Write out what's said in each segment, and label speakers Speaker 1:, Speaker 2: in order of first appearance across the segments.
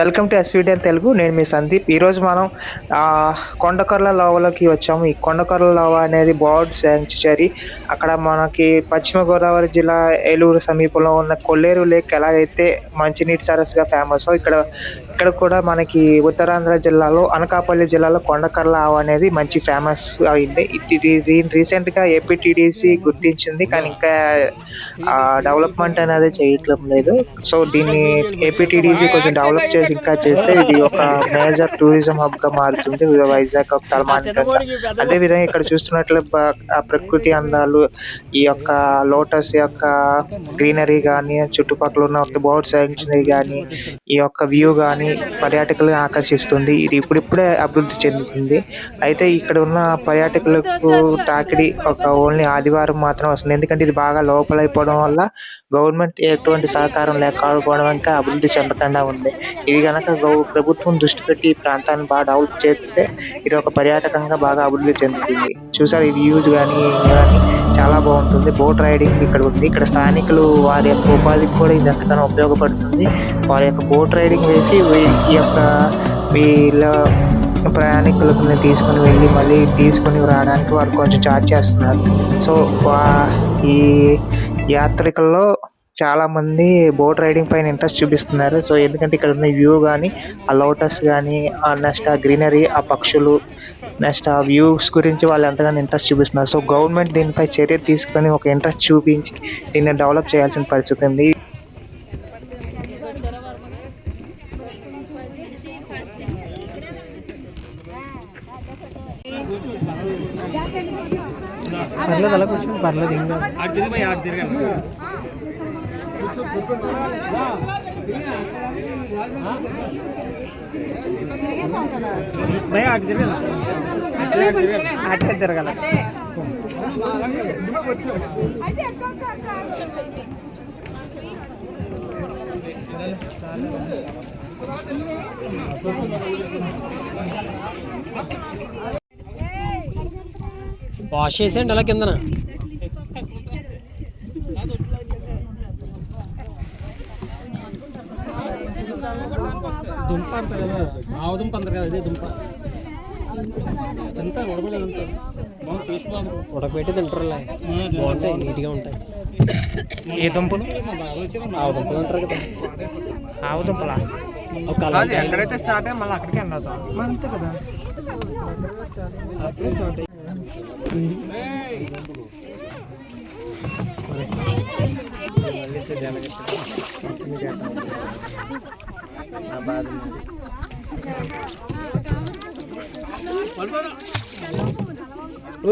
Speaker 1: Welcome to ఎస్వీడియన్ Telugu. నేను మీ సందీప్. ఈరోజు మనం కొండకొర్ల కొండకర్ల లోవలోకి వచ్చాము. ఈ కొండకర్ల లోవ అనేది బర్డ్ శాంక్చురీ. అక్కడ మనకి పశ్చిమ గోదావరి జిల్లా ఏలూరు సమీపంలో ఉన్న కొల్లేరు లేక్ ఎలాగైతే మంచినీటి సరస్సుగా ఫేమస్ ఇక్కడ ఇక్కడ కూడా మనకి ఉత్తరాంధ్ర జిల్లాలో అనకాపల్లి జిల్లాలో కొండకర్ల ఆవ అనేది మంచి ఫేమస్ అయింది. ఇది దీని రీసెంట్గా ఏపీటీడీసీ గుర్తించింది. కానీ ఇంకా డెవలప్మెంట్ అనేది చేయట్లేదు లేదు. సో దీన్ని ఏపీటీడీసీ కొంచెం డెవలప్ చేసి ఇంకా చేస్తే ఇది ఒక మేజర్ టూరిజం హబ్గా మారుతుంది వైజాగ్ తలమానికంగా అదే విధంగా ఇక్కడ చూస్తున్నట్లు ప్రకృతి అందాలు ఈ యొక్క లోటస్ యొక్క గ్రీనరీ కానీ చుట్టుపక్కల ఉన్న బర్డ్ శాంక్చురీ కానీ ఈ యొక్క వ్యూ కానీ పర్యాటకులను ఆకర్షిస్తుంది. ఇది ఇప్పుడిప్పుడే అభివృద్ధి చెందుతుంది. అయితే ఇక్కడ ఉన్న పర్యాటకులకు తాకిడి ఒక ఓన్లీ ఆదివారం మాత్రం వస్తుంది. ఎందుకంటే ఇది బాగా లోపల లోపలైపోవడం వల్ల గవర్నమెంట్ ఎటువంటి సహకారం లేకపోవడం ఇంకా అభివృద్ధి చెందకుండా ఉంది. ఇది కనుక ప్రభుత్వం దృష్టి పెట్టి ఈ ప్రాంతాన్ని బాగా డెవలప్ చేస్తే ఇది ఒక పర్యాటకంగా బాగా అభివృద్ధి చెందుతుంది. చూసారు ఈ వ్యూస్ కానీ కానీ చాలా బాగుంటుంది. బోట్ రైడింగ్ ఇక్కడ ఉంది. ఇక్కడ స్థానికులు వారి యొక్క ఉపాధికి కూడా ఇది ఎంతగానో ఉపయోగపడుతుంది. వారి యొక్క బోట్ రైడింగ్ వేసి ఈ యొక్క వీళ్ళ ప్రయాణికులను తీసుకుని వెళ్ళి మళ్ళీ తీసుకుని రావడానికి వారు కొంచెం ఛార్జ్ చేస్తున్నారు. సో వా- ఈ యాత్రికుల్లో చాలా మంది బోట్ రైడింగ్ పైన ఇంట్రెస్ట్ చూపిస్తున్నారు. సో ఎందుకంటే ఇక్కడ ఉన్న వ్యూ కానీ ఆ లోటస్ కానీ ఆ నెక్స్ట్ ఆ గ్రీనరీ ఆ పక్షులు నెక్స్ట్ ఆ వ్యూస్ గురించి వాళ్ళు ఎంతగానో ఇంట్రెస్ట్ చూపిస్తున్నారు. సో గవర్నమెంట్ దీనిపై చర్య తీసుకొని ఒక ఇంట్రెస్ట్ చూపించి దీన్ని డెవలప్ చేయాల్సిన పరిస్థితి ఉంది.
Speaker 2: పర్లేదు అలా కూర్చొని పర్లేదు ఇంకా అట్లే తిరగల వాష్ చేసేయండి అలా కిందన. దుంప అంటారు కదా ఆవు దుంప అంటారు కదా ఇదే దుంప. ఎంత ఉడకలేదు ఉడకబెట్టి తింటారులే. బాగుంటాయి నీట్గా ఉంటాయి.
Speaker 1: ఏ దుంపలు?
Speaker 2: ఆవు దుంపలు అంటారు కదా.
Speaker 1: ఆవు దుంపలా?
Speaker 2: ఒక అలా
Speaker 1: ఎక్కడైతే స్టార్ట్ అయ్యి మళ్ళీ అక్కడికి ఎండ్ అవుతాం.
Speaker 2: అంతే కదా.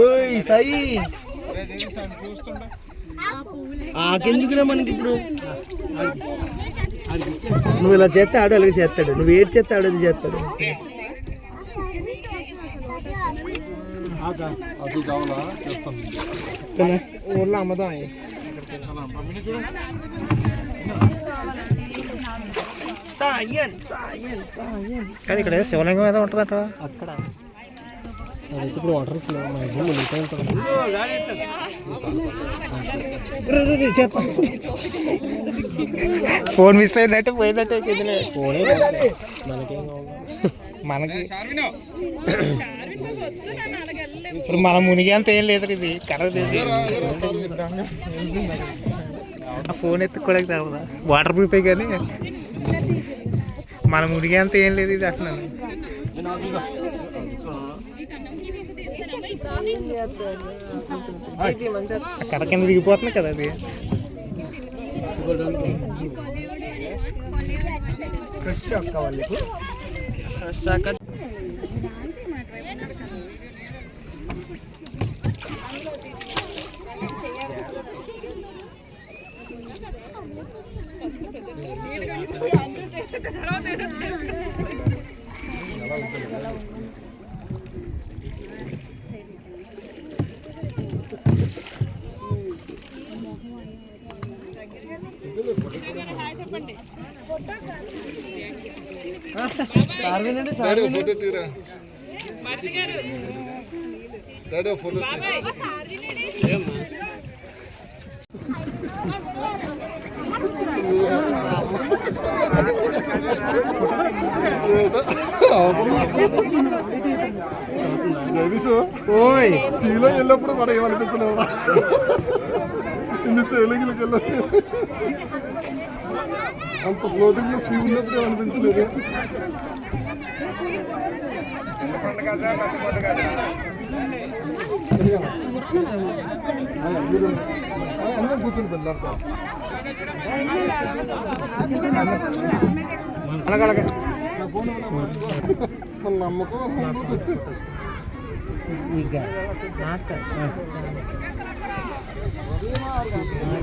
Speaker 3: ఓయ్ సాయి. ఆకెందుకురా మనకి ఇప్పుడు. నువ్వు ఇలా చేస్తే ఆడు అలాగే చేస్తాడు. నువ్వు ఏడు చేస్తే ఆడు అది చేస్తాడు.
Speaker 2: ఊర్లో అమ్మదాం అవి
Speaker 3: సాయన్ సాయన్
Speaker 1: కానీ ఇక్కడ శివలింగం ఏదో ఉంటుందట
Speaker 2: అక్కడ ఇప్పుడు వాటర్ ఫ్లో మ్యాక్సిమం మునిగితే ఉంటుంది
Speaker 1: ఫోన్ మిస్ అయిందంటే పోయిందంటే కిందనే.
Speaker 2: పోనీ మనకేం కావాలి?
Speaker 1: మనకి ఇప్పుడు మనం మునిగి అంత ఏం లేదు ఇది. కరెక్ట్ ఆ ఫోన్ ఎత్తుకోవడానికి తప్పదా వాటర్ ప్రూఫ్ కానీ మన మునిగి అంత ఏం లేదు ఇది అంటున్నాను. కర కింద దిగిపోతుంది కదా అది. ఫ్రెష్ అక్క వాళ్ళకి. ఫోటో తీరా?
Speaker 4: డాడీ ఫోటో జగదీష్
Speaker 3: ఓయ్.
Speaker 4: సీలో వెళ్ళినప్పుడు మనకి ఏమనిపించలేదురా? ఇన్ని సేలింగ్లకి వెళ్ళదు అంత ఫ్లోటింగ్లో సీ ఉన్నప్పుడు అనిపించలేదు. అందరం కూర్చొని పెళ్ళారు మన నమ్మకం
Speaker 3: ಈಗ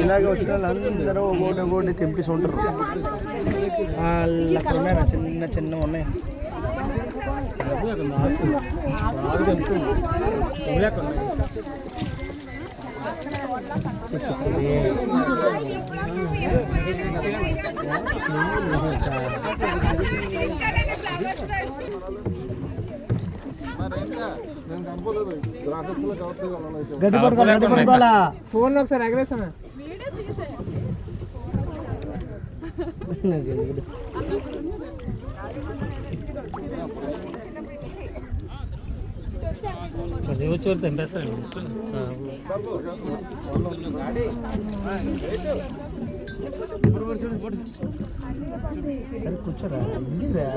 Speaker 3: ఇలాగే వచ్చిన వాళ్ళందరూ ఒకటి ఒకటి తెంపిసి ఉంటారు. వాళ్ళు అక్కడ ఉన్నారా చిన్న చిన్న ఉన్నాయి. గడ్డి పట్టుకోవాలి గడ్డి పట్టుకోవాలా ఫోన్ ఒకసారి ఎగరేసాను
Speaker 2: అది వచ్చి వరకు తెంపేస్తాను
Speaker 3: సరే కూర్చోరా ఎందుకురా?